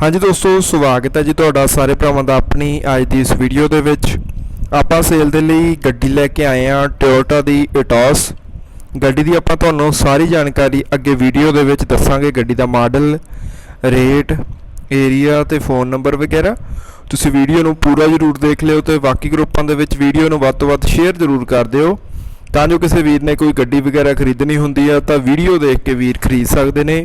ਹਾਂਜੀ ਦੋਸਤੋ, ਸਵਾਗਤ ਹੈ ਜੀ ਤੁਹਾਡਾ ਸਾਰੇ ਭਰਾਵਾਂ ਦਾ ਆਪਣੀ ਅੱਜ ਦੀ ਇਸ ਵੀਡੀਓ ਦੇ ਵਿੱਚ। ਆਪਾਂ ਸੇਲ ਦੇ ਲਈ ਗੱਡੀ ਲੈ ਕੇ ਆਏ ਹਾਂ ਟੋਯੋਟਾ ਦੀ ਇਟੋਸ ਗੱਡੀ ਦੀ ਆਪਾਂ ਤੁਹਾਨੂੰ ਸਾਰੀ ਜਾਣਕਾਰੀ ਅੱਗੇ ਵੀਡੀਓ ਦੇ ਵਿੱਚ ਦੱਸਾਂਗੇ। ਗੱਡੀ ਦਾ ਮਾਡਲ ਰੇਟ ਏਰੀਆ ਤੇ ਫੋਨ ਨੰਬਰ ਵਗੈਰਾ। ਤੁਸੀਂ ਵੀਡੀਓ ਨੂੰ ਪੂਰਾ ਜ਼ਰੂਰ ਦੇਖ ਲਿਓ ਤੇ ਬਾਕੀ ਗਰੁੱਪਾਂ ਦੇ ਵਿੱਚ ਵੀਡੀਓ ਨੂੰ ਵੱਧ ਤੋਂ ਵੱਧ ਸ਼ੇਅਰ ਜ਼ਰੂਰ ਕਰ ਦਿਓ। ਤਾਂ ਜੋ ਕਿਸੇ ਵੀਰ ਨੇ ਕੋਈ ਗੱਡੀ ਵਗੈਰਾ ਖਰੀਦਣੀ ਹੁੰਦੀ ਆ, ਤਾਂ ਵੀਡੀਓ ਦੇਖ ਕੇ ਵੀਰ ਖਰੀਦ ਸਕਦੇ ਨੇ।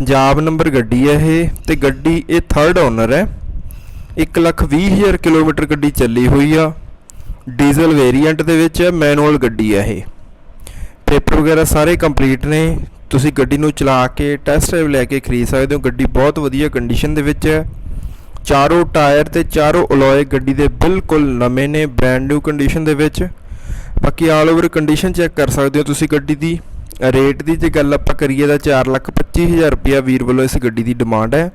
ਪੰਜਾਬ ਨੰਬਰ ਗੱਡੀ ਹੈ ਇਹ ਤੇ ਗੱਡੀ ਇਹ ਥਰਡ ਓਨਰ ਹੈ। 120000 ਕਿਲੋਮੀਟਰ ਗੱਡੀ ਚੱਲੀ ਹੋਈ ਆ। ਡੀਜ਼ਲ ਵੇਰੀਐਂਟ ਦੇ ਵਿੱਚ ਹੈ, ਮੈਨੂਅਲ ਗੱਡੀ ਹੈ ਇਹ। ਪੇਪਰ ਵਗੈਰਾ ਸਾਰੇ ਕੰਪਲੀਟ ਨੇ। ਤੁਸੀਂ ਗੱਡੀ ਨੂੰ ਚਲਾ ਕੇ ਟੈਸਟ ਡਰਾਈਵ ਲੈ ਕੇ ਖਰੀਦ ਸਕਦੇ ਹੋ। ਗੱਡੀ ਬਹੁਤ ਵਧੀਆ ਕੰਡੀਸ਼ਨ ਦੇ ਵਿੱਚ ਹੈ। ਚਾਰੋਂ ਟਾਇਰ ਤੇ ਚਾਰੋਂ ਅਲੋਏ ਗੱਡੀ ਦੇ ਬਿਲਕੁਲ ਨਵੇਂ ਨੇ ਬ੍ਰੈਂਡ ਨਿਊ ਕੰਡੀਸ਼ਨ ਦੇ ਵਿੱਚ। ਬਾਕੀ ਆਲ ਓਵਰ ਕੰਡੀਸ਼ਨ ਚੈੱਕ ਕਰ ਸਕਦੇ ਹੋ ਤੁਸੀਂ ਗੱਡੀ ਦੀ। ਰੇਟ ਦੀ ਜੇ ਗੱਲ ਆਪਾਂ ਕਰੀਏ ਤਾਂ 425000 ਰੁਪਇਆ ਵੀਰ ਵੱਲੋਂ ਇਸ ਗੱਡੀ ਦੀ ਡਿਮਾਂਡ ਹੈ।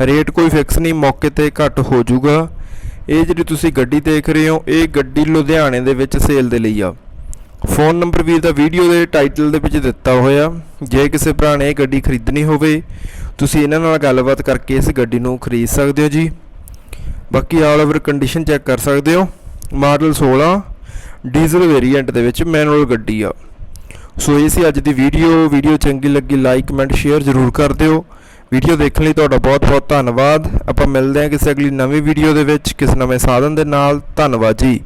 ਰੇਟ ਕੋਈ ਫਿਕਸ ਨਹੀਂ, ਮੌਕੇ ਤੇ ਘੱਟ ਹੋ ਜਾਊਗਾ। ਇਹ ਜਿਹੜੀ ਤੁਸੀਂ ਗੱਡੀ ਦੇਖ ਰਹੇ ਹੋ, ਇਹ ਗੱਡੀ ਲੁਧਿਆਣੇ ਦੇ ਵਿੱਚ ਸੇਲ ਦੇ ਲਈ ਆ। ਫੋਨ ਨੰਬਰ ਵੀਰ ਦਾ ਵੀਡੀਓ ਦੇ ਟਾਈਟਲ ਦੇ ਵਿੱਚ ਦਿੱਤਾ ਹੋਇਆ। ਜੇ ਕਿਸੇ ਭਰਾ ਨੇ ਇਹ ਗੱਡੀ ਖਰੀਦਣੀ ਹੋਵੇ, ਤੁਸੀਂ ਇਹਨਾਂ ਨਾਲ ਗੱਲਬਾਤ ਕਰਕੇ ਇਸ ਗੱਡੀ ਨੂੰ ਖਰੀਦ ਸਕਦੇ ਹੋ ਜੀ। ਬਾਕੀ ਆਲ ਓਵਰ ਕੰਡੀਸ਼ਨ ਚੈੱਕ ਕਰ ਸਕਦੇ ਹੋ। ਮਾਡਲ 16 ਡੀਜ਼ਲ ਵੇਰੀਐਂਟ ਦੇ ਵਿੱਚ ਮੈਨੂਅਲ ਗੱਡੀ ਆ। ਸੋ ਇਹ ਸੀ ਅੱਜ ਦੀ ਵੀਡੀਓ। ਵੀਡੀਓ ਚੰਗੀ ਲੱਗੀ ਲਾਈਕ ਕਮੈਂਟ ਸ਼ੇਅਰ ਜ਼ਰੂਰ ਕਰ ਦਿਓ। ਵੀਡੀਓ ਦੇਖਣ ਲਈ ਤੁਹਾਡਾ ਬਹੁਤ ਬਹੁਤ ਧੰਨਵਾਦ। ਆਪਾਂ ਮਿਲਦੇ ਹਾਂ ਕਿਸੇ ਅਗਲੀ ਨਵੀਂ ਵੀਡੀਓ ਦੇ ਵਿੱਚ, ਕਿਸ ਨਵੇਂ ਸਾਧਨ ਦੇ ਨਾਲ। ਧੰਨਵਾਦ ਜੀ।